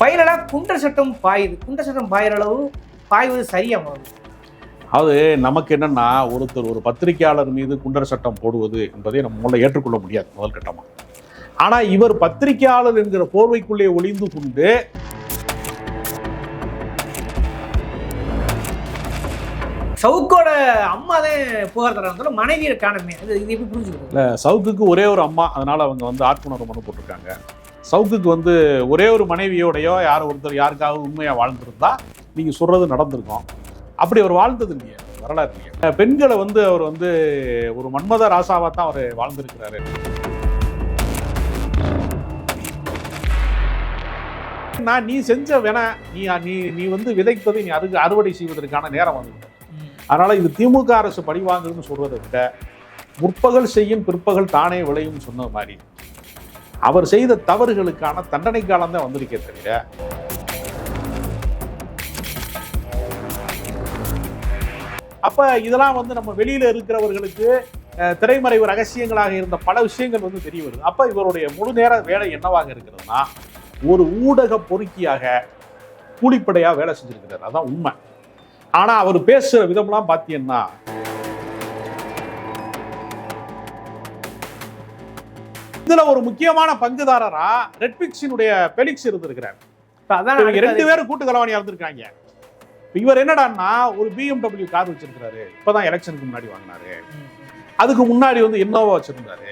ஃபைனலாக குண்டர் சட்டம் பாயுது குண்டர் சட்டம் பாயிற அளவு பாய்வது சரியா முதல்ல அது நமக்கு என்னன்னா ஒருத்தர் ஒரு பத்திரிகையாளர் மீது குண்டர் சட்டம் போடுவது என்பதை நம்ம முதல்ல ஏற்றுக்கொள்ள முடியாது முதல் கட்டமா. ஆனா இவர் பத்திரிகையாளர் என்கிற போர்வைக்குள்ளே ஒளிந்து கொண்டு சவுக்கோட அம்மா தான் புகார் தராங்க மனைவியை காணமே. அது இது எப்படி புரிஞ்சுக்கிறது? இல்ல, சவுக்குக்கு ஒரே ஒரு அம்மா அதனால அவங்க வந்து ஆட்புணர்வு மனு போட்டிருக்காங்க. சவுக்குக்கு வந்து ஒரே ஒரு மனைவியோடையோ யார் ஒருத்தர் யாருக்காவது உண்மையா வாழ்ந்திருந்தா நீங்க சொல்றது நடந்திருக்கும். அப்படி அவர் வாழ்ந்தது இல்லையே வரலாறு இல்லையே. பெண்களை வந்து அவர் வந்து ஒரு மன்மத ராசாவா தான் அவர் வாழ்ந்திருக்கிறாரு. நான் நீ செஞ்ச வேண நீ நீ நீ வந்து விதைப்பதை நீ அறுக அறுவடை செய்வதற்கான நேரம் வந்து அதனால இது திமுக அரசு பழிவாங்குதுன்னு சொல்றதை விட முற்பகல் செய்யும் பிற்பகல் தானே விளையும் சொன்ன மாதிரி. அவர் செய்த தவறுகளுக்கான தண்டனை காலம் தான் வந்திருக்கே தவிர அப்ப இதெல்லாம் வந்து நம்ம வெளியில இருக்கிறவர்களுக்கு திரைமறைவு ரகசியங்களாக இருந்த பல விஷயங்கள் வந்து தெரிய வருது. அப்ப இவருடைய முழு நேர வேலை என்னவாக இருக்கிறதுனா ஒரு ஊடக பொறுக்கியாக கூலிப்படையா வேலை செஞ்சிருக்கிறார். அதான் உண்மை. ஆனா அவர் பேசுற விதம்லாம் பார்த்தீங்கன்னா இதுல ஒரு முக்கியமான பங்குதாரரா ரெட்பிக்ஸினுடைய பெலிக்ஸ் இருந்திருக்கிறார். இவங்க ரெண்டு. பேரும் கூட்டு கலவாணியா இருந்திருக்காங்க இவர் என்னடான்னா ஒரு பிஎம்டபிள்யூ கார் வச்சிருக்காரு இப்பதான் எலெக்ஷனுக்கு முன்னாடி வாங்கினாரு. அதுக்கு முன்னாடி வந்து இன்னோவா வச்சிருந்தாரு.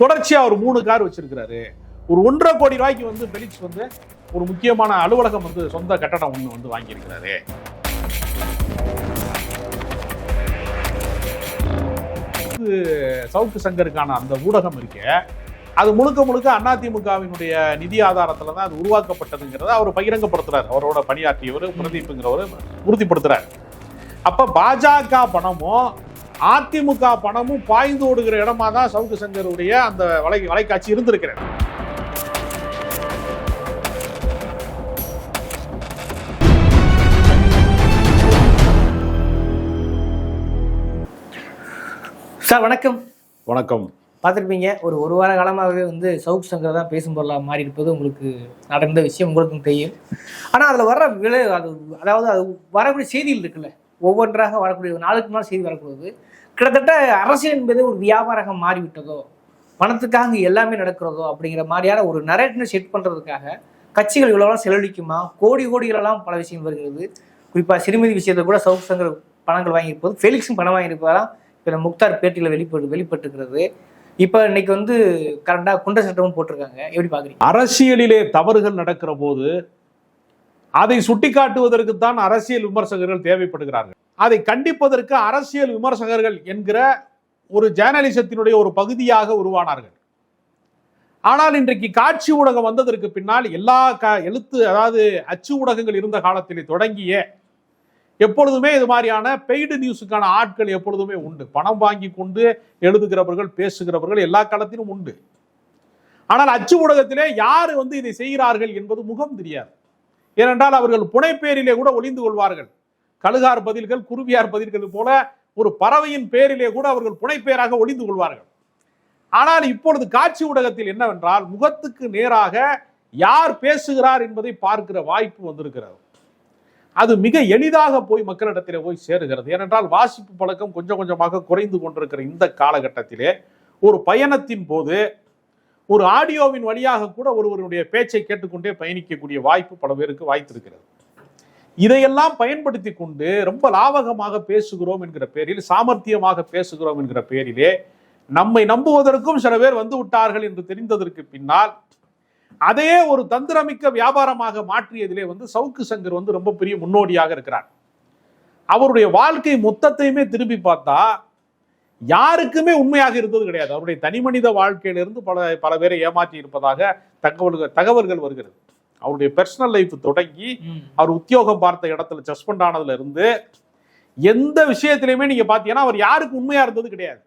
தொடர்ச்சியா ஒரு மூணு கார் வச்சிருக்கிறாரு. ஒரு ஒன்றரை கோடி ரூபாய்க்கு வந்து பெலிக்ஸ் வந்து ஒரு முக்கியமான அலுவலகம் வந்து சொந்த கட்டடம் ஒன்று வந்து வாங்கியிருக்கிறாரு. சவுக்கு சங்கருக்கான அந்த ஊடகம் இருக்கே. அது முழுக்க முழுக்க அதிமுகவினுடைய நிதி ஆதாரத்துல தான் அது உருவாக்கப்பட்டதுங்கிறத அவர் பகிரங்கப்படுத்துறாரு. அவரோட பணியாற்றியவர் பிரதீப்புங்கிறவர் உறுதிப்படுத்துறாரு. அப்ப பாஜக பணமும் அதிமுக பணமும் பாய்ந்து ஓடுகிற இடமா தான் சவுக்கு சங்கருடைய அந்த வலை வலைக்காட்சி இருந்திருக்கிறது. சார் வணக்கம். வணக்கம். பார்த்துருப்பீங்க. ஒரு ஒரு வார காலமாகவே வந்து சவுக் சங்கர் தான் பேசும் பொருளாக மாறி இருப்பது உங்களுக்கு நடந்த விஷயம் உங்களுக்கும் தெரியும். ஆனால் அதில் வர்ற விலை அது அதாவது அது வரக்கூடிய செய்திகள் இருக்குல்ல. ஒவ்வொன்றாக வரக்கூடிய நாளுக்கு நாள் செய்தி வரக்கூடியது. கிட்டத்தட்ட அரசியல் என்பது ஒரு வியாபாரமாக மாறிவிட்டதோ பணத்துக்காக எல்லாமே நடக்கிறதோ அப்படிங்கிற மாதிரியான ஒரு நரேட்டினை செட் பண்ணுறதுக்காக கட்சிகள் இவ்வளோலாம் செலவழிக்குமா? கோடி கோடிகளெல்லாம் பல விஷயம் வருகிறது. குறிப்பாக சிறுமதி விஷயத்தில் கூட சவுக் சங்கர் பணங்கள் வாங்கியிருப்பது ஃபெலிக்ஸும் பணம் வாங்கியிருப்பதெல்லாம் இப்போ முக்தார் பேட்டியில் வெளிப்பட்டு வெளிப்பட்டுக்கிறது இப்போ இன்னைக்கு வந்து கரண்டாக குண்ட சட்டமும் போட்டிருக்காங்க. எப்படி பார்க்குறீங்க அரசியலிலே தவறுகள் நடக்கிற போது அதை சுட்டிக்காட்டுவதற்கு தான் அரசியல் விமர்சகர்கள் தேவைப்படுகிறார்கள். அதை கண்டிப்பதற்கு அரசியல் விமர்சகர்கள் என்கிற ஒரு ஜேர்னலிசத்தினுடைய ஒரு பகுதியாக உருவானார்கள். ஆனால் இன்றைக்கு காட்சி ஊடகம் வந்ததற்கு பின்னால் எல்லா க எழுத்து அதாவது அச்சு ஊடகங்கள் இருந்த காலத்திலே தொடங்கிய எப்பொழுதுமே இது மாதிரியான பெய்டு நியூஸுக்கான ஆட்கள் எப்பொழுதுமே உண்டு. பணம் வாங்கி கொண்டு எழுதுகிறவர்கள் பேசுகிறவர்கள் எல்லா காலத்திலும் உண்டு. ஆனால் அச்சு ஊடகத்திலே யார் வந்து இதை செய்கிறார்கள் என்பது முகம் தெரியாது. ஏனென்றால் அவர்கள் புனைப்பேரிலே கூட ஒளிந்து கொள்வார்கள். கழுகார் பதில்கள் குருவியார் பதில்கள் போல ஒரு பறவையின் பேரிலே கூட அவர்கள் புனைப்பேராக ஒளிந்து கொள்வார்கள். ஆனால் இப்பொழுது காட்சி ஊடகத்தில் என்னவென்றால் முகத்துக்கு நேராக யார் பேசுகிறார் என்பதை பார்க்கிற வாய்ப்பு வந்திருக்கிறது. அது மிக எளிதாக போய் மக்களிடத்திலே போய் சேருகிறது. ஏனென்றால் வாசிப்பு பழக்கம் கொஞ்சம் கொஞ்சமாக குறைந்து கொண்டிருக்கிற இந்த காலகட்டத்திலே ஒரு பயணத்தின் போது ஒரு ஆடியோவின் வழியாக கூட ஒருவருடைய பேச்சை கேட்டுக்கொண்டே பயணிக்கக்கூடிய வாய்ப்பு பல பேருக்கு வாய்த்திருக்கிறது. இதையெல்லாம் பயன்படுத்தி கொண்டு ரொம்ப லாவகமாக பேசுகிறோம் என்கிற பேரில் சாமர்த்தியமாக பேசுகிறோம் என்கிற பேரிலே நம்மை நம்புவதற்கும் சில பேர் வந்து விட்டார்கள் என்று தெரிந்ததற்கு பின்னால் அதையே ஒரு தந்திரமிக்க வியாபாரமாக மாற்றியதிலே வந்து சவுக்கு சங்கர் வந்து ரொம்ப பெரிய முன்னோடியாக இருக்கிறார். அவருடைய வாழ்க்கை மொத்தத்தையுமே திரும்பி பார்த்தா யாருக்குமே உண்மையாக இருந்தது கிடையாது. அவருடைய தனிமனித வாழ்க்கையிலிருந்து பல பல பேரை ஏமாற்றி இருப்பதாக தகவல்கள் தகவல்கள் வருகிறது. அவருடைய பர்சனல் லைஃப் தொடங்கி அவர் உத்தியோகம் பார்த்த இடத்துல சஸ்பெண்ட் ஆனதுல இருந்து எந்த விஷயத்திலையுமே நீங்க பாத்தீங்கன்னா அவர் யாருக்கு உண்மையா இருந்தது கிடையாது.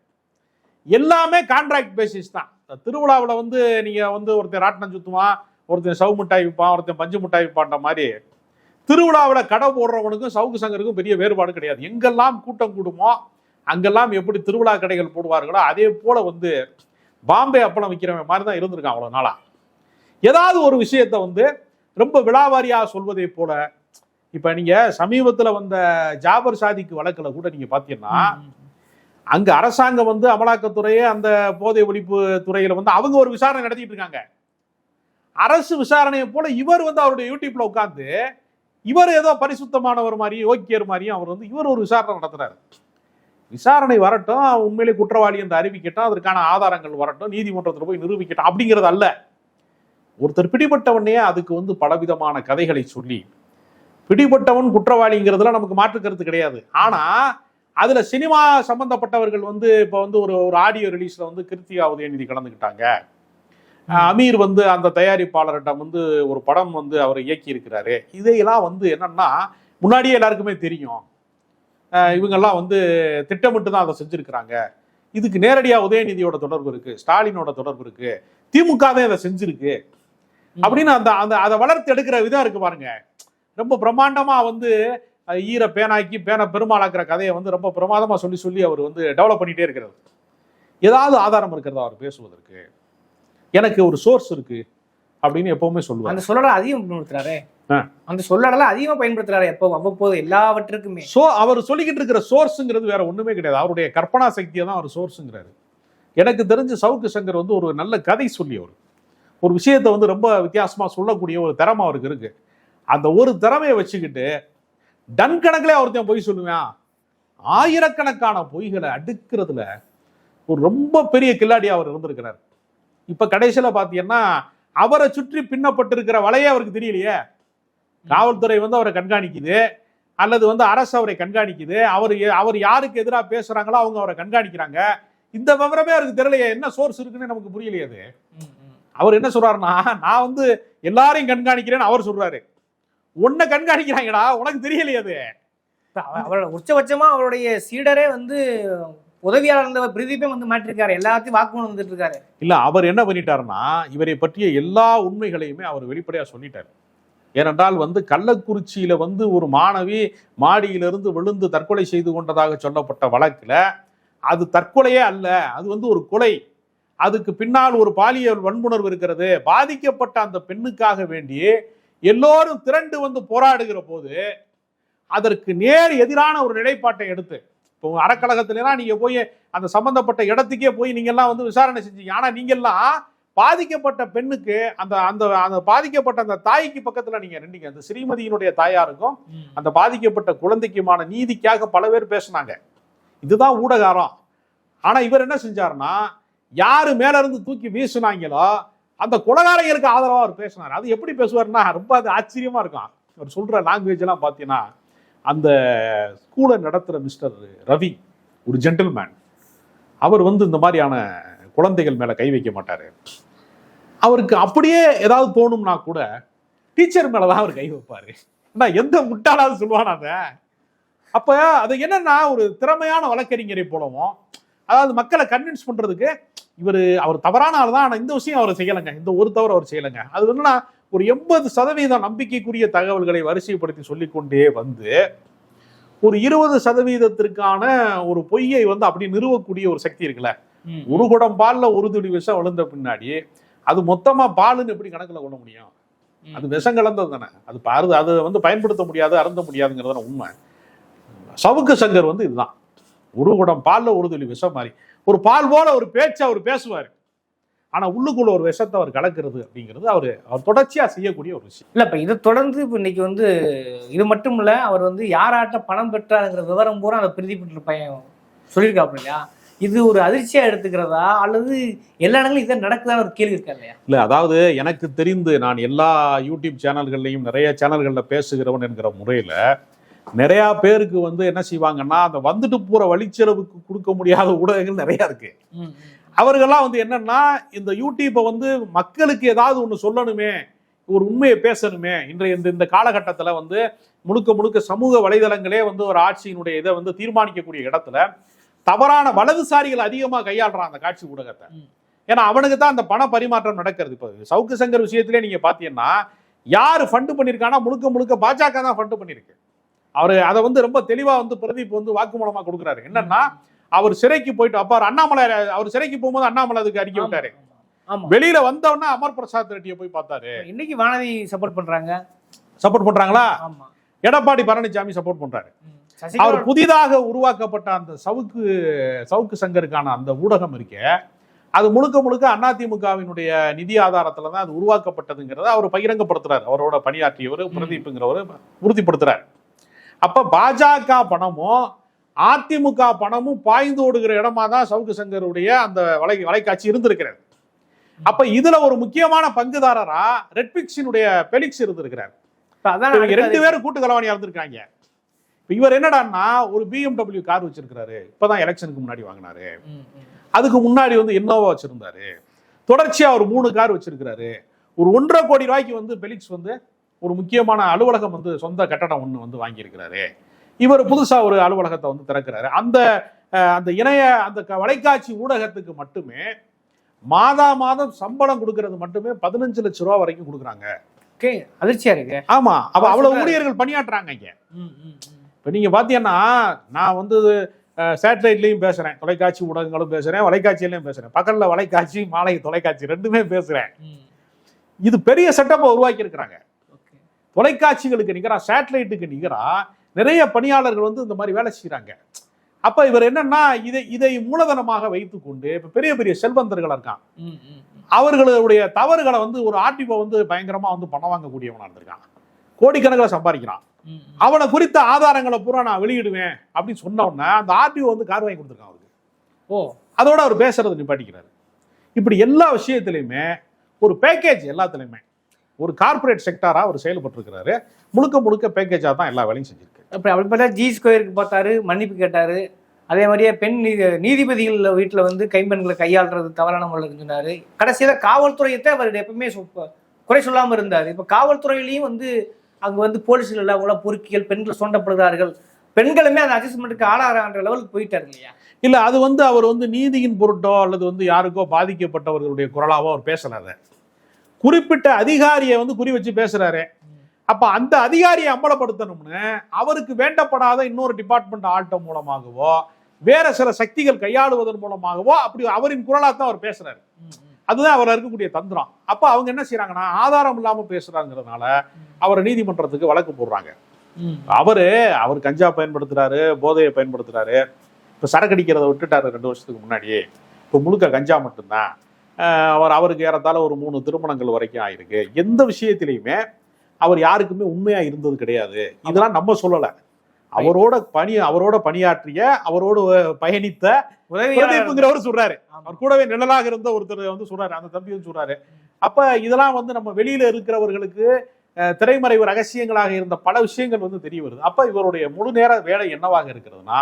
எல்லாமே கான்ட்ராக்ட் பேசிஸ் தான். திருவிழாவில் வந்து நீங்க வந்து ஒருத்தன் ராட்டினம் சுத்துவான் ஒருத்தன் சவு மிட்டாய் விற்பான் ஒருத்தன் பஞ்சு மிட்டாய் விற்பான்ற மாதிரி திருவிழாவில் கடை போடுறவனுக்கும் சவுக்கு சங்கருக்கும் பெரிய வேறுபாடு கிடையாது. எங்கெல்லாம் கூட்டம் கூடுமோ அங்கெல்லாம் எப்படி திருவிழா கடைகள் போடுவார்களோ அதே போல வந்து பாம்பே அப்பளம் விற்கிறவன் மாதிரி தான் இருந்திருக்கான் அவ்வளோ நாளாக ஏதாவது ஒரு விஷயத்த வந்து ரொம்ப விழாவாரியாக சொல்வதை போல இப்போ நீங்கள் சமீபத்தில் வந்த ஜாபர் சாதிக்கு வழக்கில் கூட நீங்கள் பார்த்தீங்கன்னா அங்கே அரசாங்கம் வந்து அமலாக்கத்துறையே அந்த போதை ஒழிப்பு துறையில் வந்து அவங்க ஒரு விசாரணை நடத்திட்டு இருக்காங்க. அரசு விசாரணையை போல இவர் வந்து அவருடைய யூடியூப்ல உட்காந்து இவர் ஏதோ பரிசுத்தமானவர் மாதிரி யோக்கியர் மாதிரியும் அவர் வந்து இவர் ஒரு விசாரணை நடத்துறாரு. விசாரணை வரட்டும் உண்மையிலே குற்றவாளி என்று அறிவிக்கட்டும் அதற்கான ஆதாரங்கள் வரட்டும் நீதிமன்றத்தில் போய் நிரூபிக்கட்டும் அப்படிங்கிறது அல்ல. ஒருத்தர் பிடிபட்டவனே அதுக்கு வந்து பலவிதமான கதைகளை சொல்லி பிடிபட்டவன் குற்றவாளிங்கிறதுல நமக்கு மாற்று கருத்து கிடையாது. ஆனால் அதுல சினிமா சம்பந்தப்பட்டவர்கள் வந்து இப்ப வந்து ஒரு ஒரு ஆடியோ ரிலீஸ்ல வந்து கிருத்திகா உதயநிதி கலந்துக்கிட்டாங்க அமீர் வந்து அந்த தயாரிப்பாளரிடம் வந்து ஒரு படம் வந்து அவர் இயக்கி இருக்கிறாரு இதையெல்லாம் வந்து என்னன்னா முன்னாடியே எல்லாருக்குமே தெரியும். இவங்கெல்லாம் வந்து திட்டமிட்டு தான் அதை செஞ்சிருக்கிறாங்க. இதுக்கு நேரடியா உதயநிதியோட தொடர்பு இருக்கு ஸ்டாலினோட தொடர்பு இருக்கு திமுக தான் இதை செஞ்சிருக்கு. அப்படின்னு அந்த அந்த அதை வளர்த்து எடுக்கிற விதம் இருக்கு பாருங்க. ரொம்ப பிரம்மாண்டமா வந்து ஈர பேனாக்கி பேனை பெருமாளாக்குற கதையை வந்து ரொம்ப பிரமாதமா சொல்லி சொல்லி அவர் வந்து டெவலப் பண்ணிட்டே இருக்கிறது ஏதாவது ஆதாரம் இருக்கிறதா அவர் பேசுவதற்கு? எனக்கு ஒரு சோர்ஸ் இருக்கு அப்படின்னு எப்பவுமே சொல்லுவார். அந்த சொல்லலை அதிகம் பயன்படுத்துறாரு. அந்த சொல்லடல அதிகமா பயன்படுத்துறாரு எப்போ அவ்வப்போது எல்லாவற்றுக்குமே சோ அவர் சொல்லிக்கிட்டு இருக்கிற சோர்ஸுங்கிறது வேற ஒண்ணுமே கிடையாது. அவருடைய கற்பனா சக்தியை தான் அவர் சோர்ஸுங்கிறாரு எனக்கு தெரிஞ்சு சவுக்கு சங்கர் வந்து ஒரு நல்ல கதை சொல்லியவர் ஒரு விஷயத்தை வந்து ரொம்ப வித்தியாசமா சொல்லக்கூடிய ஒரு திறமை அவருக்கு இருக்கு. அந்த ஒரு திறமையை வச்சுக்கிட்டு டன் கணக்கிலே ஒருத்தன் பொய் சொல்லுவேன். ஆயிரக்கணக்கான பொய்களை அடுக்கிறதுல ஒரு ரொம்ப பெரிய கில்லாடியா அவர் இருந்திருக்கிறார். இப்ப கடைசியில பாத்தீங்கன்னா அவரை சுற்றி பின்னப்பட்டிருக்கிற வலையே அவருக்கு தெரியலையே. காவல்துறை வந்து அவரை கண்காணிக்குது. அல்லது வந்து அரசு அவரை கண்காணிக்குது. அவர் அவர் யாருக்கு எதிராக பேசுறாங்களோ அவங்க அவரை கண்காணிக்கிறாங்க. இந்த விவரமே அவருக்கு தெரியலையே. என்ன சோர்ஸ் இருக்குன்னு நமக்கு புரியலையே அது. அவர் என்ன சொல்றாருன்னா நான் வந்து எல்லாரையும் கண்காணிக்கிறேன்னு அவர் சொல்றாரு. உன்னை கண்காணிக்கிறாங்கடா உனக்கு தெரியலையே அது. அவரோட உச்சபட்சமா அவருடைய சீடரே வந்து உதவியாளர் இருந்தவர் பிரதீபே வந்து மாட்டிருக்காரு எல்லாத்தையும் வாக்குமூலம் வந்துட்டு இருக்காரு இல்ல அவர் என்ன பண்ணிட்டாருன்னா இவரை பற்றிய எல்லா உண்மைகளையுமே அவர் வெளிப்படையா சொல்லிட்டார். ஏனென்றால் வந்து கள்ளக்குறிச்சியில வந்து ஒரு மாணவி மாடியிலிருந்து விழுந்து தற்கொலை செய்து கொண்டதாக சொல்லப்பட்ட வழக்குல அது தற்கொலையே அல்ல அது வந்து ஒரு கொலை. அதுக்கு பின்னால் ஒரு பாலியல் வன்புணர்வு இருக்கிறது. பாதிக்கப்பட்ட அந்த பெண்ணுக்காக வேண்டி எல்லோரும் திரண்டு வந்து போராடுகிற போது அதற்கு நேர் எதிரான ஒரு நிலைப்பாட்டை எடுத்து இப்போ அறக்கழகத்திலாம் நீங்க போய் அந்த சம்பந்தப்பட்ட இடத்துக்கே போய் நீங்க எல்லாம் வந்து விசாரணை செஞ்சீங்க. ஆனா நீங்க எல்லாம் பாதிக்கப்பட்ட பெண்ணுக்கு அந்த அந்த அந்த பாதிக்கப்பட்ட அந்த தாய்க்கு பக்கத்துல நீங்க நின்றீங்க அந்த ஸ்ரீமதியினுடைய தாயாருக்கும் அந்த பாதிக்கப்பட்ட குழந்தைக்குமான நீதிக்காக பல பேர் பேசுனாங்க. இதுதான் ஊடகாரம். ஆனா இவர் என்ன செஞ்சாருன்னா யாரு மேல இருந்து தூக்கி வீசுனாங்களோ அந்த கொலகாரங்களுக்கு ஆதரவாக அவர் பேசினார். அது எப்படி பேசுவாருன்னா ரொம்ப அது ஆச்சரியமாக இருக்கும். அவர் சொல்கிற லாங்குவேஜ் எல்லாம் பார்த்தீங்கன்னா அந்த ஸ்கூலை நடத்துகிற மிஸ்டர் ரவி ஒரு ஜென்டில்மேன் அவர் வந்து இந்த மாதிரியான குழந்தைகள் மேலே கை வைக்க மாட்டார். அவருக்கு அப்படியே ஏதாவது தோணும்னா கூட டீச்சர் மேலே தான் அவர் கை வைப்பார். ஆனால் எந்த முட்டாளாவது சொல்லுவானா அதை? அப்போ அது என்னன்னா ஒரு திறமையான வழக்கறிஞரை போலவும் அதாவது மக்களை கன்வின்ஸ் பண்ணுறதுக்கு இவர் அவர் தவறான ஆள் தான் ஆனா இந்த விஷயம் அவர் செய்யலைங்க. இந்த ஒரு தவறு அவர் செய்யலைங்க. அது என்னன்னா ஒரு எண்பது சதவீதம் நம்பிக்கைக்குரிய தகவல்களை வரிசைப்படுத்தி சொல்லிக்கொண்டே வந்து ஒரு இருபது சதவீதத்திற்கான ஒரு பொய்யை வந்து அப்படி நிறுவக்கூடிய ஒரு சக்தி இருக்குல்ல. ஒரு குடம் பால்ல ஒரு துளி விஷம் விழுந்த பின்னாடி அது மொத்தமா பாலுன்னு எப்படி கணக்குல கொள்ள முடியும். அது விஷம் கலந்தது தானே. அது பாரு அது வந்து பயன்படுத்த முடியாது அருந்த முடியாதுங்கிறது உண்மை. சவுக்கு சங்கர் வந்து இதுதான். ஒரு குடம் பால்ல ஒரு துளி விஷம் மாதிரி. ஒரு பால் போல ஒரு பேச்சு அவர் பேசுவார். ஆனா உள்ளுக்குள்ள ஒரு விஷத்தை அவர் கலக்கிறது அப்படிங்கிறது அவர் அவர் தொடர்ச்சியா செய்யக்கூடிய ஒரு விஷயம். இல்ல இப்ப இதை தொடர்ந்து இப்ப இன்னைக்கு வந்து இது மட்டும் இல்ல அவர் வந்து யாராட்ட பணம் பெற்றாருங்கிற விவரம் பூரா அந்த பிரதிபலித்த பையன் சொல்லியிருக்காப்ல இல்லையா? இது ஒரு அதிர்ச்சியா எடுத்துக்கிறதா? அல்லது எல்லா இடங்களும் இதான் நடக்குதான்னு ஒரு கேள்வி இருக்கா இல்லையா? இல்ல அதாவது எனக்கு தெரிந்து நான் எல்லா யூடியூப் சேனல்கள்லையும் நிறைய சேனல்கள்ல பேசுகிறவன் என்கிற முறையில நிறைய பேருக்கு வந்து என்ன செய்வாங்கன்னா அந்த வந்துட்டு போற வழிச்செலவுக்கு கொடுக்க முடியாத ஊடகங்கள் நிறைய இருக்கு. அவர்கள்லாம் வந்து என்னன்னா இந்த யூடியூப்பை வந்து மக்களுக்கு ஏதாவது ஒன்று சொல்லணுமே ஒரு உண்மையை பேசணுமே இன்றைய இந்த இந்த காலகட்டத்தில் வந்து முழுக்க முழுக்க சமூக வலைதளங்களே வந்து ஒரு ஆட்சியினுடைய இதை வந்து தீர்மானிக்கக்கூடிய இடத்துல தவறான வலதுசாரிகள் அதிகமாக கையாளுறான் அந்த காட்சி ஊடகத்தை. ஏன்னா அவனுக்கு தான் அந்த பண பரிமாற்றம் நடக்கிறது இப்போ சவுக்கு சங்கர் விஷயத்திலே நீங்க பார்த்தீங்கன்னா யார் ஃபண்டு பண்ணியிருக்கானா முழுக்க முழுக்க பாஜக தான் ஃபண்டு பண்ணியிருக்கு அவர் அதை வந்து ரொம்ப தெளிவா வந்து பிரதீப் வந்து வாக்குமூலமா கொடுக்குறாரு. என்னன்னா அவர் சிறைக்கு போயிட்டு அப்ப அண்ணாமலை அவர் சிறைக்கு போகும்போது அண்ணாமலை அதுக்கு அறிக்கை விட்டாரு. வெளியில வந்தவொடனே அமர் பிரசாத் ரெட்டியை போய் பார்த்தாரு. இன்னைக்கு வானதி சப்போர்ட் பண்றாங்க. சப்போர்ட் பண்றாங்களா? ஆமா. எடப்பாடி பழனிசாமி சப்போர்ட் பண்றாரு. அவர் புதிதாக உருவாக்கப்பட்ட அந்த சவுக்கு சவுக்கு சங்கருக்கான அந்த ஊடகம் இருக்கே அது முழுக்க முழுக்க அதிமுகவினுடைய நிதி ஆதாரத்துல தான் அது உருவாக்கப்பட்டதுங்கிறத அவர் பகிரங்கப்படுத்துறாரு. அவரோட பணியாற்றியவர் பிரதீப்ங்கிறவர் உறுதிப்படுத்துறாரு. அப்ப பாஜக பணமும் அதிமுக பணமும் பாய்ந்து ஓடுகிற இடமா தான் சவுக்கு சங்கருடைய அந்த வலை வலைக்காட்சி இருந்திருக்கிறது. அப்ப இதுல ஒரு முக்கியமான பங்குதாரரா ரெட்பிக்ஸினுடைய பெலிக்ஸ் இருந்திருக்கிறார். ரெண்டு. பேரும் கூட்டு கலவாணியா இருந்திருக்காங்க இவர் என்னடான்னா ஒரு பிஎம்டபிள்யூ கார் வச்சிருக்கிறாரு. இப்பதான் எலெக்ஷனுக்கு முன்னாடி வாங்கினாரு. அதுக்கு முன்னாடி வந்து இன்னோவா வச்சிருந்தாரு. தொடர்ச்சியா ஒரு மூணு கார் வச்சிருக்கிறாரு. ஒரு ஒன்றரை கோடி ரூபாய்க்கு வந்து பெலிக்ஸ் வந்து ஒரு முக்கியமான அலுவலகம் வந்து சொந்த கட்டடம் ஒன்று வந்து வாங்கியிருக்கிறாரு. இவர் புதுசா ஒரு அலுவலகத்தை வந்து திறக்கிறாரு. அந்த அந்த இணைய அந்த வலைக்காட்சி ஊடகத்துக்கு மட்டுமே மாதா மாதம் சம்பளம் கொடுக்கறது மட்டுமே பதினஞ்சு லட்ச ரூபா வரைக்கும் கொடுக்குறாங்க. ஓகே அதிர்ச்சியா இருக்கு. ஆமா. அப்ப அவ்வளவு. ஊழியர்கள் பணியாற்றுறாங்க இங்க. இப்போ நீங்கள் பார்த்தீங்கன்னா நான் வந்து சேட்டலைட்லையும் பேசுகிறேன் தொலைக்காட்சி ஊடகங்களும் பேசுகிறேன் வலைக்காட்சியிலையும் பேசுகிறேன் பக்கத்தில் வலைக்காட்சி மாலை தொலைக்காட்சி ரெண்டுமே பேசுகிறேன் ம். இது பெரிய செட்டப்பை உருவாக்கி இருக்கிறாங்க தொலைக்காட்சிகளுக்கு நிகராக சேட்டலைட்டுக்கு நிகராக நிறைய பணியாளர்கள் வந்து இந்த மாதிரி வேலை செய்கிறாங்க அப்போ இவர் என்னன்னா இதை இதை மூலதனமாக வைத்துக்கொண்டு இப்போ பெரிய பெரிய செல்வந்தர்கள் இருக்கான். அவர்களுடைய தவறுகளை வந்து ஒரு ஆர்டிஓ வந்து பயங்கரமாக வந்து பணம் வாங்கக்கூடியவனா இருந்திருக்கான். கோடிக்கணக்கில் சம்பாதிக்கிறான். அவனை குறித்த ஆதாரங்களை பூரா நான் வெளியிடுவேன் அப்படின்னு சொன்ன அந்த ஆர்டிஓ வந்து கார் வாங்கி கொடுத்துருக்கான் அவருக்கு. ஓ. அதோட அவர் பேசுறது நிப்பாட்டிக்கிறாரு. இப்படி எல்லா விஷயத்திலையுமே ஒரு பேக்கேஜ் எல்லாத்துலையுமே ஒரு கார்ப்பரேட் செக்டாரா அவர் செயல்பட்டிருக்கிறாரு. முழுக்க முழுக்க பேக்கேஜா தான் எல்லா வேலையும் செஞ்சிருக்கு. அப்படி அப்படி பார்த்தா ஜி ஸ்கொயருக்கு பார்த்தாரு மன்னிப்பு கேட்டாரு. அதே மாதிரியே பெண் நீதி நீதிபதிகள் வீட்டில் வந்து கைம்பெண்களை கையாளுறது தவறான முறையில் சொன்னாரு கடைசியில் காவல்துறையத்தை அவர் எப்பவுமே குறை சொல்லாமல் இருந்தார். இப்போ காவல்துறையிலையும் வந்து அங்கே வந்து போலீஸ்கள் எல்லாம் பொறுக்கிகள் பெண்கள் சோண்டப்படுகிறார்கள். பெண்களுமே அந்த அட்ஜஸ்ட்மெண்ட்டுக்கு ஆளாகிறான்ற லெவலுக்கு போயிட்டாரு இல்லையா? இல்ல அது வந்து அவர் வந்து நீதியின் பொருட்டோ அல்லது வந்து யாருக்கோ பாதிக்கப்பட்டவர்களுடைய குரலாவோ அவர் பேசல அதை. குறிப்பிட்ட அதிகாரியை வந்து குறி வச்சு பேசுறாரு. அப்ப அந்த அதிகாரியை அம்பலப்படுத்தணும்னு அவருக்கு வேண்டப்படாத இன்னொரு டிபார்ட்மெண்ட் ஆட்டம் மூலமாகவோ வேற சில சக்திகள் கையாளுவதன் மூலமாகவோ அப்படி அவரின் குரலா தான் அவர் பேசுறாரு. அதுதான் அவர் இருக்கக்கூடிய தந்திரம். அப்ப அவங்க என்ன செய்யறாங்கன்னா ஆதாரம் இல்லாம பேசுறாங்கிறதுனால அவரை நீதிமன்றத்துக்கு வழக்கு போடுறாங்க. அவரு அவர் கஞ்சா பயன்படுத்துறாரு போதையை பயன்படுத்துறாரு. இப்ப சரக்கடிக்கிறத விட்டுட்டாரு ரெண்டு வருஷத்துக்கு முன்னாடி இப்ப முழுக்க கஞ்சா மட்டும்தான். அவர் அவருக்கு ஏறத்தாழ ஒரு மூணு திருமணங்கள் வரைக்கும் ஆயிருக்கு. எந்த விஷயத்திலையுமே அவர் யாருக்குமே உண்மையா இருந்தது கிடையாது. இதெல்லாம் நம்ம சொல்லல. அவரோட பணி அவரோட பணியாற்றிய அவரோடு பயணித்த உதவியாளர். பிரதீப்ங்கிறவர் சொல்றாரு. அவர் கூடவே நிழலாக இருந்த ஒருத்தர் வந்து சொல்றாரு. அந்த தம்பி வந்து சொல்றாரு. அப்ப இதெல்லாம் வந்து நம்ம வெளியில இருக்கிறவர்களுக்கு திரைமறைவு ரகசியங்களாக இருந்த பல விஷயங்கள் வந்து தெரிய வருது. அப்ப இவருடைய முழு நேர வேலை என்னவாக இருக்கிறதுனா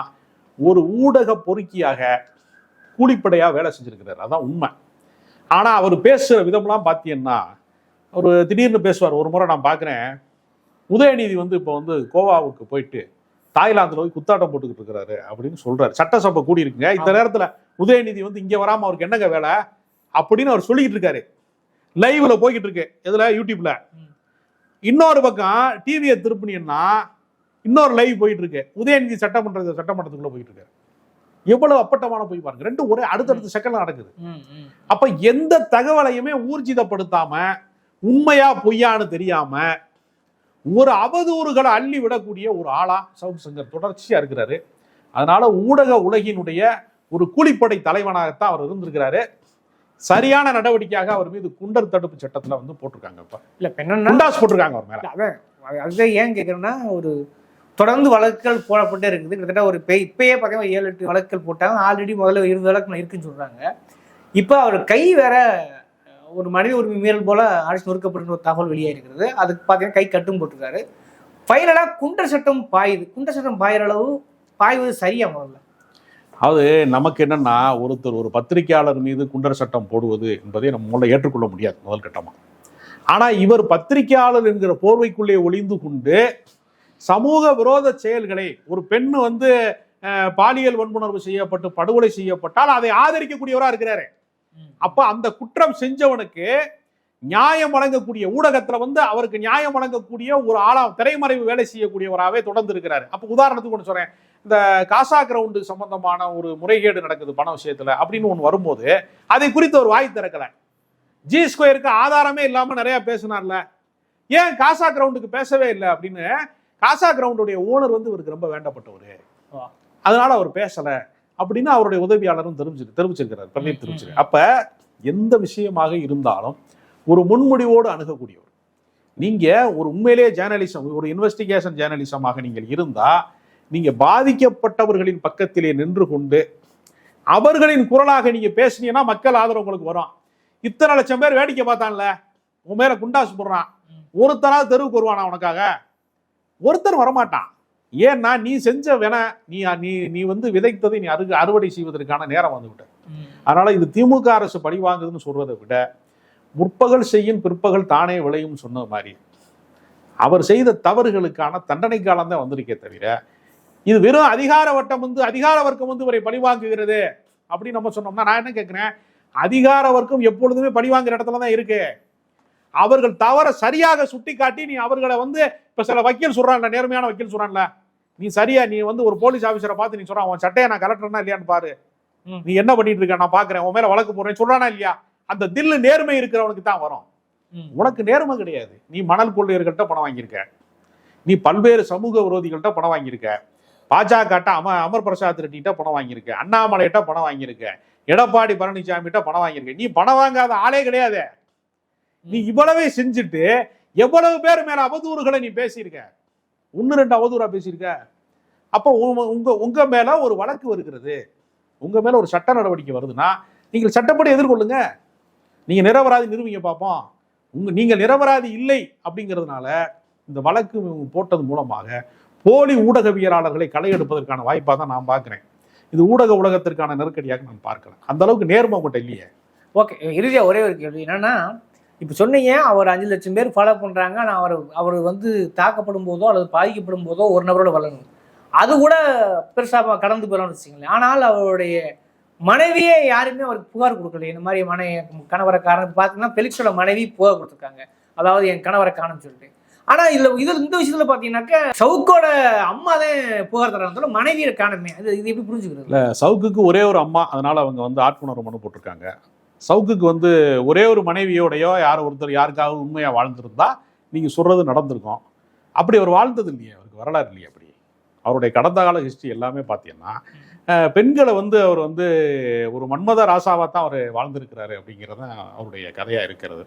ஒரு ஊடக பொறுக்கியாக கூலிப்படையா வேலை செஞ்சிருக்கிறாரு. அதான் உண்மை. ஆனா அவர் பேசுற விதம்லாம் பார்த்தீங்கன்னா ஒரு திடீர்னு பேசுவார். ஒரு முறை நான் பார்க்குறேன் உதயநிதி வந்து இப்போ வந்து கோவாவுக்கு போயிட்டு தாய்லாந்துல போய் குத்தாட்டம் போட்டுக்கிட்டு இருக்கிறாரு அப்படின்னு சொல்றாரு. சட்டசபை கூடி இருக்குங்க இந்த. நேரத்துல உதயநிதி வந்து இங்க வராம அவருக்கு என்னங்க வேலை? அப்படின்னு அவர் சொல்லிக்கிட்டு இருக்காரு. லைவ்ல போய்கிட்டு இருக்கு. எதுல? யூடியூப்ல. இன்னொரு பக்கம் டிவியை திருப்பினீங்கன்னா இன்னொரு லைவ் போயிட்டு இருக்கு. உதயநிதி சட்டமன்ற சட்டமன்றத்துக்குள்ள போயிட்டு இருக்காரு. எவ்வளவு அப்பட்டமான போய் பாருங்க. ரெண்டும் ஒரே அடுத்தடுத்த செகண்ட்ல நடக்குது. அப்ப எந்த தகவலையுமே ஊர்ஜிதப்படுத்தாம உண்மையா பொய்யான்னு தெரியாம ஒரு அவதூறுகளை அள்ளி விடக்கூடிய ஒரு ஆளா சவுக் சங்கர் தொடர்ச்சியா இருக்கிறாரு. அதனால ஊடக உலகினுடைய ஒரு கூலிப்படை தலைவனாகத்தான் அவர் இருந்திருக்கிறாரு. சரியான நடவடிக்கையாக அவர் மீது குண்டர் தடுப்பு சட்டத்துல வந்து போட்டிருக்காங்க இப்ப இல்ல குண்டாஸ் போட்டிருக்காங்க அவர் மேல. அதான் அது- அதுதான் ஏன் கேட்குறேன்னா ஒரு தொடர்ந்து வழக்குகள் போடப்பட்டே இருக்குது. கிட்டத்தட்ட ஒரு இப்போ இப்பயே பார்த்தீங்கன்னா ஏழு எட்டு வழக்குகள் போட்டாங்க. ஆல்ரெடி முதல்ல இருபது வழக்கு இருக்குன்னு சொல்கிறாங்க இப்போ அவர் கை வேற ஒரு மனித உரிமை மீறல் போல அடிச்சு நொறுக்கப்பட்டு ஒரு தகவல் வெளியாயிருக்கிறது அதுக்கு பார்த்தீங்கன்னா கை கட்டும் போட்டிருக்காரு. ஃபைனலாக குண்டர் சட்டம் பாயுது. குண்டர் சட்டம் பாயிற அளவு பாய்வது சரியா முதல்ல? அது நமக்கு என்னன்னா ஒருத்தர் ஒரு பத்திரிகையாளர் மீது குண்டர் சட்டம் போடுவது என்பதை நம்ம முதல்ல ஏற்றுக்கொள்ள முடியாது முதல் கட்டமாக ஆனால் இவர் பத்திரிகையாளர் என்கிற போர்வைக்குள்ளே ஒளிந்து கொண்டு சமூக விரோத செயல்களை ஒரு பெண் வந்து பாலியல் வன்புணர்வு செய்யப்பட்டு படுகொலை செய்யப்பட்டால் அதை ஆதரிக்கக்கூடியவரா இருக்கிறாரு. அப்ப அந்த குற்றம் செஞ்சவனுக்கு நியாயம் வழங்கக்கூடிய ஊடகத்துல வந்து அவருக்கு நியாயம் வழங்கக்கூடிய ஒரு ஆளா திரைமறைவு வேலை செய்யக்கூடியவராகவே தொடர்ந்து இருக்கிறாரு. அப்ப உதாரணத்துக்கு ஒன்று சொல்றேன். இந்த காசா கிரவுண்டு சம்பந்தமான ஒரு முறைகேடு நடக்குது பண விஷயத்துல அப்படின்னு ஒன்று வரும்போது அதை குறித்து ஒரு வாய் திறக்கல. ஜி ஸ்கொயருக்கு ஆதாரமே இல்லாம நிறைய பேசினார்ல. ஏன் காசா கிரவுண்டுக்கு பேசவே இல்லை அப்படின்னு காசா கிரவுண்டுடைய ஓனர் வந்து இவருக்கு ரொம்ப வேண்டப்பட்டவர். அதனால அவர் பேசல. அப்படின்னு அவருடைய உதவியாளரும் தெரிவிச்சு தெரிவிச்சிருக்கிறார். பிரதீப் தெரிவிச்சிருக்காரு அப்ப எந்த விஷயமாக இருந்தாலும் ஒரு முன்முடிவோடு அணுகக்கூடியவர். நீங்க ஒரு உண்மையிலேயே ஜேர்னலிசம் ஒரு இன்வெஸ்டிகேஷன் ஜேர்னலிசமாக நீங்கள் இருந்தா நீங்க பாதிக்கப்பட்டவர்களின் பக்கத்திலே நின்று கொண்டு அவர்களின் குரலாக நீங்க பேசுனீங்கன்னா மக்கள் ஆதரவு உங்களுக்கு வரும். இத்தனை லட்சம் பேர் வேடிக்கை பார்த்தான்ல. உன் மேல குண்டாசு போடுறான். ஒருத்தராவது தெருவுக்கு வருவானா உனக்காக? ஒருத்தர் வரமாட்டான். ஏன்னா நீ செஞ்ச வேண நீ நீ நீ வந்து விதைத்ததை நீ அறுக அறுவடை செய்வதற்கான நேரம் வந்து விட்ட அதனால இது திமுக அரசு பழி வாங்குதுன்னு சொல்றதை விட முற்பகல் செய்யும் பிற்பகல் தானே விளையும் சொன்ன மாதிரி அவர் செய்த தவறுகளுக்கான தண்டனை காலம் தான் வந்திருக்கே தவிர இது வெறும் அதிகார வட்டம் வந்து அதிகார வர்க்கம் வந்து இவரை பழி வாங்குகிறது அப்படின்னு நம்ம சொன்னோம்னா நான் என்ன கேட்கிறேன் அதிகார வர்க்கம் எப்பொழுதுமே பழி வாங்குற இடத்துல தான் இருக்கு. அவர்கள் தவற சரியாக சுட்டிக்காட்டி நீ அவர்களை வந்து இப்ப சில வக்கீல் சொல்றான்ல நேர்மையான வக்கீல் சொல்றான்ல நீ சரியா நீ வந்து ஒரு போலீஸ் ஆபீசரை பார்த்து நீ சொல்றான் உன் சட்டையை நான் கலட்டுறேன்னா இல்லையான்னு பாரு. நீ என்ன பண்ணிட்டு இருக்க? நான் பாக்குறேன். உன் மேல வழக்கு போடுறேன். சொல்றானா இல்லையா? அந்த தில்லு நேர்மை இருக்கிறவனுக்கு தான் வரும். உனக்கு நேர்மை கிடையாது. நீ மணல் கொள்ளையர்கள்ட்ட பணம் வாங்கியிருக்க. நீ பல்வேறு சமூக விரோதிகள்கிட்ட பணம் வாங்கியிருக்க. பாஜக அம அமர் பிரசாத் ரெட்டிகிட்ட பணம் வாங்கியிருக்க. அண்ணாமலைகிட்ட பணம் வாங்கியிருக்க. எடப்பாடி பழனிசாமிகிட்ட பணம் வாங்கியிருக்க. நீ பணம் வாங்காத ஆளே கிடையாது. நீ இவ்வளவே செஞ்சுட்டு எவ்வளவு பேர் மேல அவதூறுகளை நீ பேசியிருக்க? ஒன்னு ரெண்டு அவதூறா பேசியிருக்க? அப்போ உங்க- உங்க மேல ஒரு வழக்கு வருகிறது. உங்க மேல ஒரு சட்ட நடவடிக்கை வருதுன்னா நீங்கள் சட்டப்படி எதிர்கொள்ளுங்க. நீங்க நிரபராதி நிரூபிங்க பார்ப்போம் உங்க நீங்க நிரபராதி இல்லை அப்படிங்கிறதுனால இந்த வழக்கு போட்டது மூலமாக போலி ஊடகவியலாளர்களை களை எடுப்பதற்கான வாய்ப்பாக தான் நான் பார்க்குறேன் இது ஊடக உலகத்திற்கான நெருக்கடியாக நான் பார்க்கலாம். அந்த அளவுக்கு நேர்மை உங்கள்கிட்ட இல்லையே. ஓகே இறுதியாக ஒரே ஒரு கேள்வி. என்னன்னா இப்போ சொன்னீங்க அவர் அஞ்சு லட்சம் பேர் ஃபாலோ பண்ணுறாங்க ஆனால் அவர் அவர் வந்து தாக்கப்படும் போதோ அல்லது பாதிக்கப்படும் போதோ ஒரு நபரோட வளரணும் அது கூட பெருசாக கடந்து போயிடலாம்னு வச்சுங்களேன் ஆனால் அவருடைய மனைவியே யாருமே அவருக்கு புகார் கொடுக்கல. இந்த மாதிரி மனை கணவரை காரணம் பார்த்தீங்கன்னா பெலிக்ஸோட மனைவி புகார் கொடுத்துருக்காங்க. அதாவது என் கணவரை காரணம் சொல்லிட்டு. ஆனால் இதில் இதில் இந்த விஷயத்தில் பார்த்தீங்கன்னாக்கா சவுக்கோட அம்மா தான் புகார் தராங்க மனைவியை காணமே அது இது எப்படி புரிஞ்சுக்கிறது? இல்லை சவுக்குக்கு ஒரே ஒரு அம்மா அதனால் அவங்க வந்து ஆட்கொணர்வு மனு போட்டிருக்காங்க. சவுக்குக்கு வந்து ஒரே ஒரு மனைவியோடையோ யார் ஒருத்தர் யாருக்காவது உண்மையாக வாழ்ந்துருந்தா நீங்கள் சொல்கிறது நடந்திருக்கும். அப்படி அவர் வாழ்ந்தது இல்லையே அவருக்கு வரலாறு இல்லையே அப்படி. அவருடைய கடந்த கால ஹிஸ்ட்ரி எல்லாமே பார்த்தீங்கன்னா பெண்களை வந்து அவர் வந்து ஒரு மன்மத ராசாவாக தான் அவர் வாழ்ந்திருக்கிறாரு அப்படிங்கிறது தான் அவருடைய கதையாக இருக்கிறது.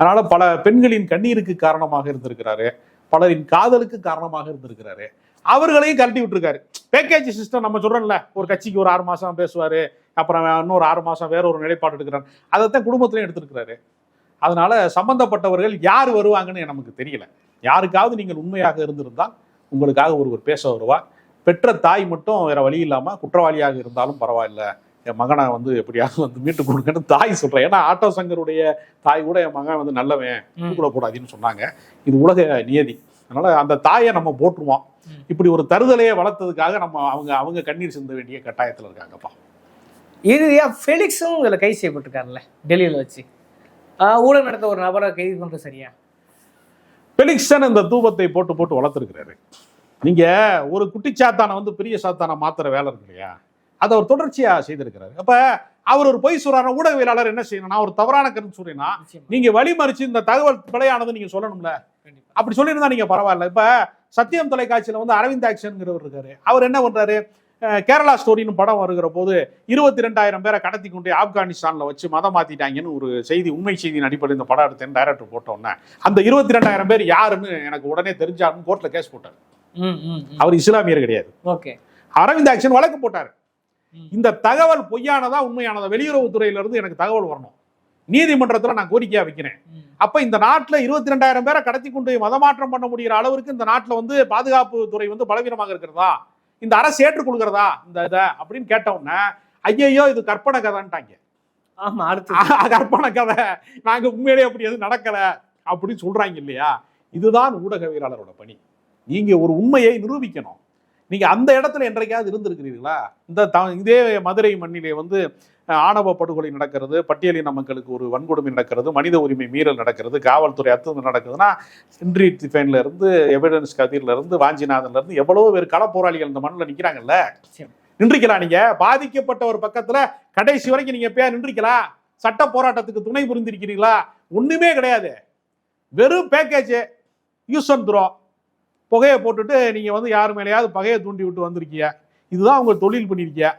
அதனால் பல பெண்களின் கண்ணீருக்கு காரணமாக இருந்திருக்கிறாரு. பலரின் காதலுக்கு காரணமாக இருந்திருக்கிறாரு. அவர்களையும் கழட்டி விட்டுருக்காரு. பேக்கேஜ் சிஸ்டம் நம்ம சொல்கிறோம்ல ஒரு கட்சிக்கு ஒரு ஆறு மாதம் பேசுவார். அப்புறம் இன்னொரு ஆறு மாசம் வேற ஒரு நிலைப்பாடு எடுக்கிறார் அதைத்தான் குடும்பத்திலையும் எடுத்திருக்கிறாரு. அதனால சம்பந்தப்பட்டவர்கள் யார் வருவாங்கன்னு நமக்கு தெரியல. யாருக்காவது நீங்கள் உண்மையாக இருந்திருந்தால் உங்களுக்காக ஒருவர் பேச வருவார். பெற்ற தாய் மட்டும் வேற வழி இல்லாம குற்றவாளியாக இருந்தாலும் பரவாயில்ல. என் மகனை வந்து எப்படியாவது வந்து மீட்டு கொடுங்கன்னு தாய் சொல்றேன். ஏன்னா ஆட்டோ சங்கருடைய தாய் கூட என் மகன் வந்து நல்லவன். தூக்குல போடாதீன்னு சொன்னாங்க. இது உலக நியதி. அதனால அந்த தாயை நம்ம போட்டுருவோம். இப்படி ஒரு தருதலையை வளர்த்ததுக்காக நம்ம அவங்க அவங்க கண்ணீர் சிந்த வேண்டிய கட்டாயத்துல இருக்காங்கப்பா. இறுதியா ஃபெலிக்ஸும் இதுல கைது செய்யப்பட்டிருக்காருல்ல டெல்லியில வச்சு. ஊழல் நடத்த ஒரு நபரை கைது பண்றது சரியா? பெலிக்சன் இந்த தூபத்தை போட்டு போட்டு வளர்த்துருக்கிறாரு. நீங்க ஒரு குட்டிச்சாத்தானை வந்து பெரிய சாத்தானை மாத்துற வேலை இருக்கு இல்லையா? அதை அவர் தொடர்ச்சியா செய்திருக்கிறாரு. அப்ப அவர் ஒரு பொய் சொல்றாரு ஊடகவியலாளர் என்ன செய்யணும் நான் ஒரு தவறான கருத்து நிச்சயமா. நீங்க வழிமறிச்சு இந்த தகவல் பிழையானது நீங்க சொல்லணும்ல. அப்படி சொல்லியிருந்தா நீங்க பரவாயில்ல. இப்ப சத்தியம் தொலைக்காட்சியில வந்து அரவிந்த் ஆக்ஷன்ங்கிறவர் இருக்காரு. அவர் என்ன பண்றாரு? அஹ், கேரளா ஸ்டோரின்னு படம் வருகிற போது இருபத்தி ரெண்டாயிரம் பேரை கடத்தி கொண்டு ஆப்கானிஸ்தான்ல வச்சு மதம் மாத்திட்டாங்கன்னு ஒரு செய்தி உண்மை செய்தியின் அடிப்படையில் இந்த படம் எடுத்தேன் டைரக்டர் போட்டோன்னே அந்த இருபத்தி ரெண்டாயிரம் பேர் யாருன்னு எனக்கு உடனே தெரிஞ்சாருன்னு கோர்ட்ல கேஸ் போட்டார். அவர் இஸ்லாமியர் கிடையாது. ஓகே. அரவிந்த் ஆக்ஷன் வழக்கு போட்டார். இந்த தகவல் பொய்யானதா உண்மையானதா வெளியுறவுத்துறையில இருந்து எனக்கு தகவல் வரணும். நீதிமன்றத்துல நான் கோரிக்கையா வைக்கிறேன். அப்ப இந்த நாட்டுல இருபத்தி ரெண்டாயிரம் பேரை கடத்தி கொண்டு மதமாற்றம் பண்ண முடிகிற அளவிற்கு இந்த நாட்டுல வந்து பாதுகாப்பு துறை வந்து பலவீனமாக இருக்கிறதா? இந்த அரசு ஏற்றுக்கொள்கிறதா இந்த இதை அப்படின்னு கேட்ட உடனே ஐயையோ இது கற்பனை கதைன்ட்டாங்க. ஆமா அடுத்து. கற்பனை கதை. நாங்க உண்மையிலேயே அப்படி எதுவும் நடக்கல அப்படின்னு சொல்றாங்க இல்லையா? இதுதான் ஊடகவியலாளரோட பணி. நீங்க ஒரு உண்மையை நிரூபிக்கணும். நீங்க அந்த இடத்துல என்றைக்காவது இருந்திருக்கிறீர்களா? இந்த த- இதே மதுரை மண்ணிலே வந்து ஆணவ படுகொலை நடக்கிறது பட்டியலின மக்களுக்கு ஒரு வன்கொடுமை நடக்கிறது மனித உரிமை மீறல் நடக்கிறது காவல்துறை அத்துமீறல் நடக்குதுன்னா சென்ட்ரி டிஃபைன்ல இருந்து எவிடன்ஸ் கதிர்ல இருந்து வாஞ்சிநாதன்ல இருந்து எவ்வளவோ பேர் கள போராளிகள் இந்த மண்ணில் நிக்கிறாங்கல்ல? நிச்சயம். நின்றுக்கலாம் நீங்க? பாதிக்கப்பட்ட ஒரு பக்கத்துல கடைசி வரைக்கும் நீங்க எப்பயா நின்றுக்கலாம் சட்ட போராட்டத்துக்கு துணை புரிந்திருக்கிறீங்களா ஒண்ணுமே கிடையாது. வெறும் பேக்கேஜ் யூஸ் அண்ட் த்ரோ புகையை போட்டுட்டு நீங்கள் வந்து யார் மேலேயாவது பகையை தூண்டி விட்டு வந்திருக்கீங்க. இதுதான் உங்கள் தொழில் பண்ணிருக்கீங்க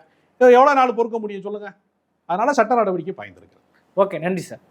எவ்வளோ நாள் பொறுக்க முடியும் சொல்லுங்கள் அதனால் சட்ட நடவடிக்கை பயந்துருக்கு. ஓகே நன்றி சார்.